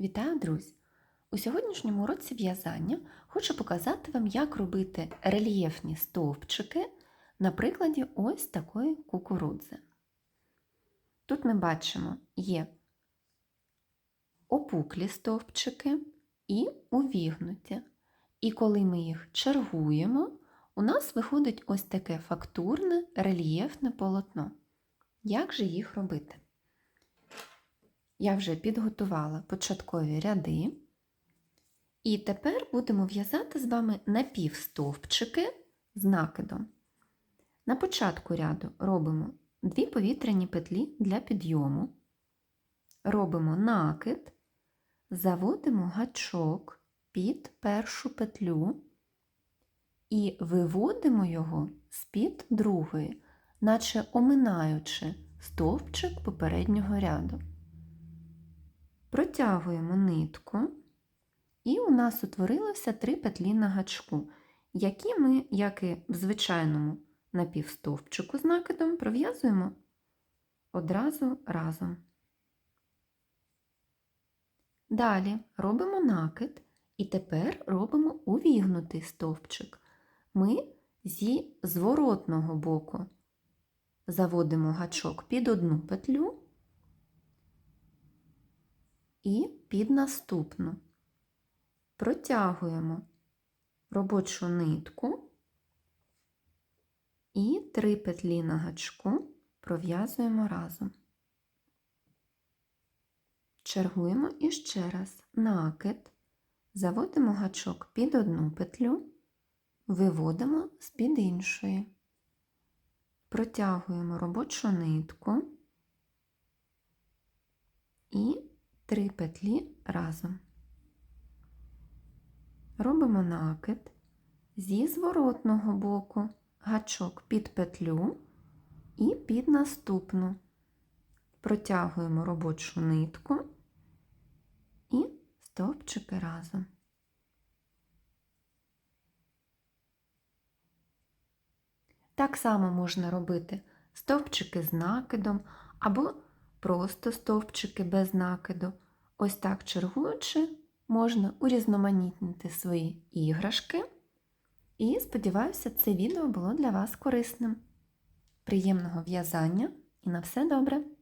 Вітаю, друзі! У сьогоднішньому уроці в'язання хочу показати вам, як робити рельєфні стовпчики на прикладі ось такої кукурудзи. Тут ми бачимо є опуклі стовпчики і увігнуті. І коли ми їх чергуємо, у нас виходить ось таке фактурне рельєфне полотно. Як же їх робити? Я вже підготувала початкові ряди. І тепер будемо в'язати з вами напівстовпчики з накидом. На початку ряду робимо дві повітряні петлі для підйому. Робимо накид, заводимо гачок під першу петлю і виводимо його з-під другої, наче оминаючи стовпчик попереднього ряду. Протягуємо нитку, і у нас утворилося три петлі на гачку, які ми, як і в звичайному напівстовпчику з накидом, пров'язуємо одразу разом. Далі робимо накид і тепер робимо увігнутий стовпчик. Ми зі зворотного боку заводимо гачок під одну петлю і під наступну. Протягуємо робочу нитку і три петлі на гачку пров'язуємо разом. Чергуємо іще раз накид, заводимо гачок під одну петлю, виводимо з-під іншої. Протягуємо робочу нитку і три петлі разом. Робимо накид зі зворотного боку гачок під петлю і під наступну. Протягуємо робочу нитку і стовпчики разом. Так само можна робити стовпчики з накидом або просто стовпчики без накиду. Ось так чергуючи, можна урізноманітнити свої іграшки. І сподіваюся, це відео було для вас корисним. Приємного в'язання і на все добре!